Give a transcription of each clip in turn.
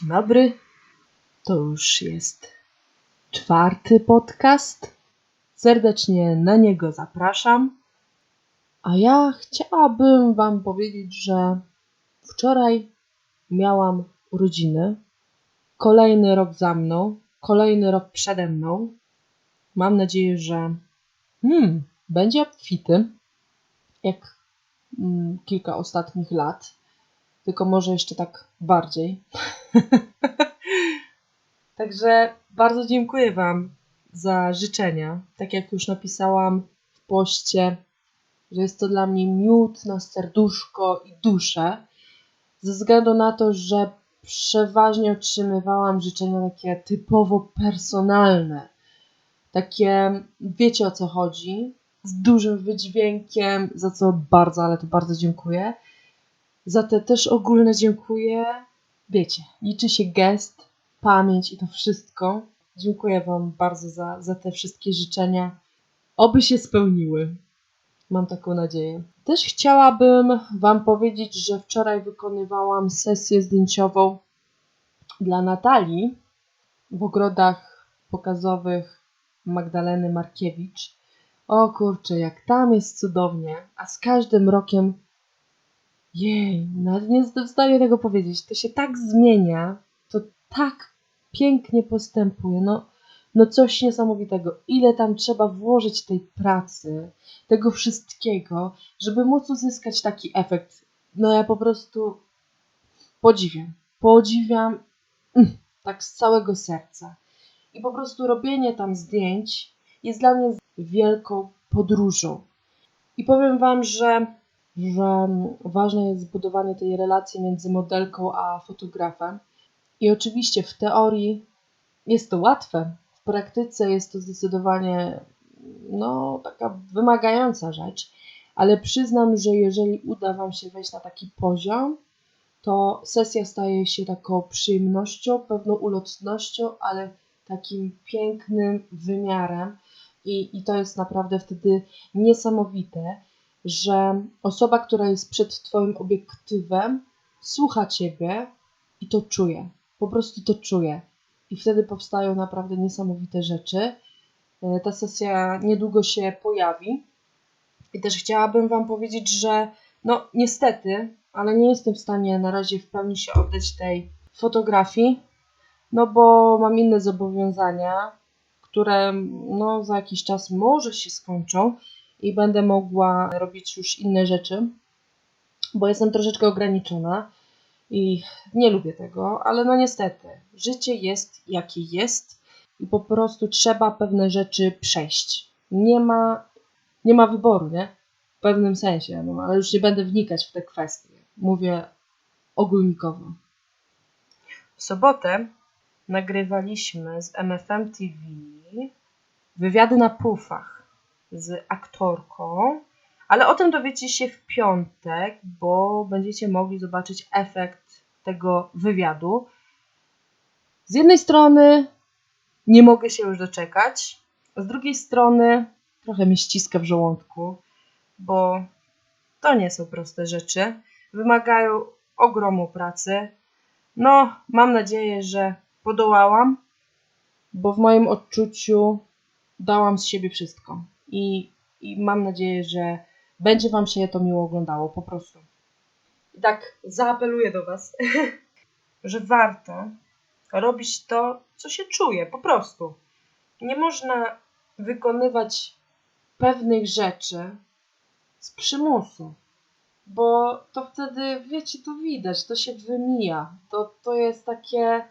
Dzień dobry. To już jest czwarty podcast. Serdecznie na niego zapraszam. A ja chciałabym Wam powiedzieć, że wczoraj miałam urodziny. Kolejny rok za mną, kolejny rok przede mną. Mam nadzieję, że hmm, będzie obfity, jak mm, kilka ostatnich lat. Tylko może jeszcze tak bardziej. Także bardzo dziękuję Wam za życzenia. Tak jak już napisałam w poście, że jest to dla mnie miód na serduszko i duszę, ze względu na to, że przeważnie otrzymywałam życzenia takie typowo personalne. Takie, wiecie o co chodzi, z dużym wydźwiękiem, za co bardzo, ale to bardzo dziękuję. Za te też ogólne dziękuję. Wiecie, liczy się gest, pamięć i to wszystko. Dziękuję Wam bardzo za, za te wszystkie życzenia. Oby się spełniły. Mam taką nadzieję. Też chciałabym Wam powiedzieć, że wczoraj wykonywałam sesję zdjęciową dla Natalii w ogrodach pokazowych Magdaleny Markiewicz. O kurczę, jak tam jest cudownie, a z każdym rokiem jej, nawet nie zdaję tego powiedzieć. To się tak zmienia, to tak pięknie postępuje. No, no coś niesamowitego. Ile tam trzeba włożyć tej pracy, tego wszystkiego, żeby móc uzyskać taki efekt. No ja po prostu podziwiam. Podziwiam mm, tak z całego serca. I po prostu robienie tam zdjęć jest dla mnie wielką podróżą. I powiem Wam, że że ważne jest zbudowanie tej relacji między modelką a fotografem. I oczywiście w teorii jest to łatwe, w praktyce jest to zdecydowanie no, taka wymagająca rzecz, ale przyznam, że jeżeli uda Wam się wejść na taki poziom, to sesja staje się taką przyjemnością, pewną ulotnością, ale takim pięknym wymiarem. I, I to jest naprawdę wtedy niesamowite że osoba, która jest przed Twoim obiektywem, słucha Ciebie i to czuje. Po prostu to czuje. I wtedy powstają naprawdę niesamowite rzeczy. E, ta sesja niedługo się pojawi. I też chciałabym Wam powiedzieć, że no niestety, ale nie jestem w stanie na razie w pełni się oddać tej fotografii, no bo mam inne zobowiązania, które no za jakiś czas może się skończą i będę mogła robić już inne rzeczy, bo jestem troszeczkę ograniczona i nie lubię tego, ale no niestety, życie jest jakie jest i po prostu trzeba pewne rzeczy przejść. Nie ma, nie ma wyboru, nie? W pewnym sensie, no, ale już nie będę wnikać w te kwestie. Mówię ogólnikowo. W sobotę nagrywaliśmy z MFM TV wywiady na pufach z aktorką, ale o tym dowiecie się w piątek, bo będziecie mogli zobaczyć efekt tego wywiadu. Z jednej strony nie mogę się już doczekać, z drugiej strony trochę mi ściska w żołądku, bo to nie są proste rzeczy. Wymagają ogromu pracy. No, mam nadzieję, że podołałam, bo w moim odczuciu dałam z siebie wszystko i, i mam nadzieję, że będzie Wam się to miło oglądało, po prostu. I tak zaapeluję do Was, że warto robić to, co się czuje, po prostu. Nie można wykonywać pewnych rzeczy z przymusu, bo to wtedy, wiecie, to widać, to się wymija, to, to jest takie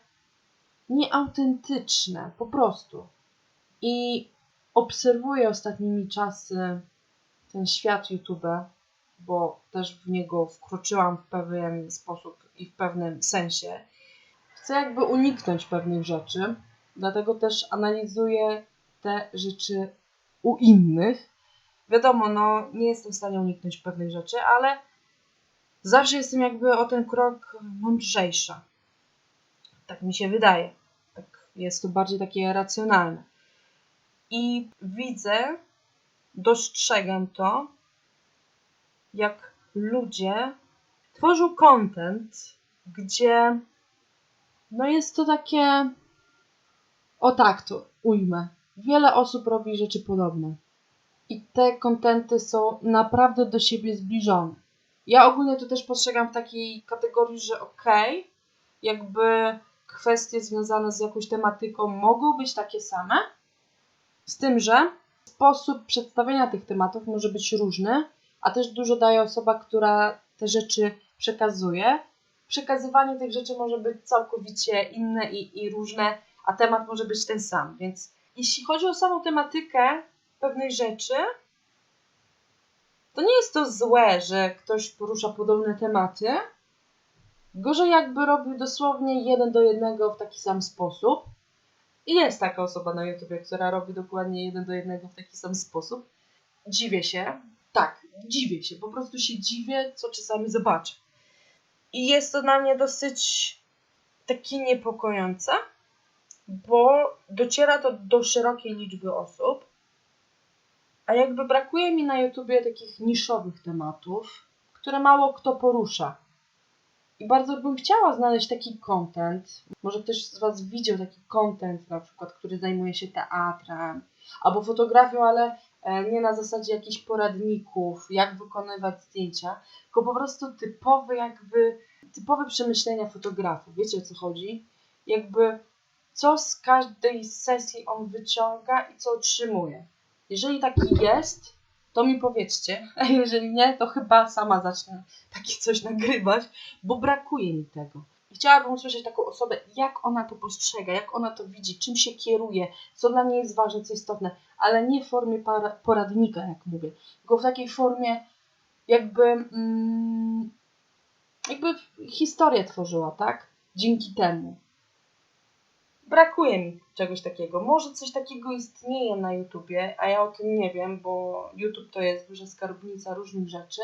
nieautentyczne, po prostu. I obserwuję ostatnimi czasy ten świat YouTube, bo też w niego wkroczyłam w pewien sposób i w pewnym sensie. Chcę jakby uniknąć pewnych rzeczy, dlatego też analizuję te rzeczy u innych. Wiadomo, no nie jestem w stanie uniknąć pewnych rzeczy, ale zawsze jestem jakby o ten krok mądrzejsza. Tak mi się wydaje. Tak, jest to bardziej takie racjonalne. I widzę, dostrzegam to, jak ludzie tworzą content, gdzie no jest to takie. O tak to ujmę. Wiele osób robi rzeczy podobne. I te kontenty są naprawdę do siebie zbliżone. Ja ogólnie to też postrzegam w takiej kategorii, że okej, jakby kwestie związane z jakąś tematyką mogą być takie same, z tym, że sposób przedstawienia tych tematów może być różny, a też dużo daje osoba, która te rzeczy przekazuje. Przekazywanie tych rzeczy może być całkowicie inne i, i różne, a temat może być ten sam. Więc jeśli chodzi o samą tematykę pewnej rzeczy, to nie jest to złe, że ktoś porusza podobne tematy. Gorzej jakby robił dosłownie jeden do jednego w taki sam sposób. I jest taka osoba na YouTubie, która robi dokładnie jeden do jednego w taki sam sposób. Dziwię się. Tak, dziwię się. Po prostu się dziwię, co czasami zobaczę. I jest to dla mnie dosyć takie niepokojące, bo dociera to do szerokiej liczby osób. A jakby brakuje mi na YouTubie takich niszowych tematów, które mało kto porusza. I bardzo bym chciała znaleźć taki content. Może ktoś z Was widział taki content, na przykład, który zajmuje się teatrem albo fotografią, ale e, nie na zasadzie jakichś poradników, jak wykonywać zdjęcia, tylko po prostu typowe, jakby typowe przemyślenia fotografów. Wiecie o co chodzi? Jakby co z każdej sesji on wyciąga i co otrzymuje. Jeżeli taki jest, to mi powiedzcie, a jeżeli nie, to chyba sama zacznę takie coś nagrywać, bo brakuje mi tego. Chciałabym usłyszeć taką osobę, jak ona to postrzega, jak ona to widzi, czym się kieruje, co dla niej jest ważne, co istotne, ale nie w formie poradnika, jak mówię, tylko w takiej formie, jakby, mm, jakby historię tworzyła, tak? Dzięki temu. Brakuje mi czegoś takiego. Może coś takiego istnieje na YouTubie, a ja o tym nie wiem, bo YouTube to jest duża skarbnica różnych rzeczy.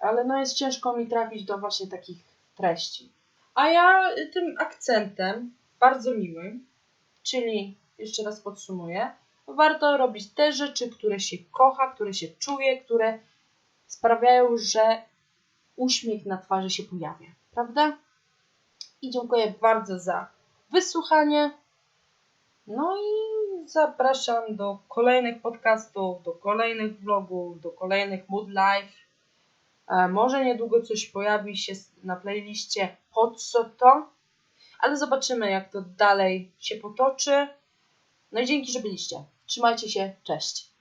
Ale no jest ciężko mi trafić do właśnie takich treści. A ja tym akcentem, bardzo miłym, czyli jeszcze raz podsumuję, warto robić te rzeczy, które się kocha, które się czuje, które sprawiają, że uśmiech na twarzy się pojawia. Prawda? I dziękuję bardzo za wysłuchanie. No i zapraszam do kolejnych podcastów, do kolejnych vlogów, do kolejnych mood live. E, może niedługo coś pojawi się na playliście pod co to, ale zobaczymy jak to dalej się potoczy. No i dzięki, że byliście. Trzymajcie się, cześć.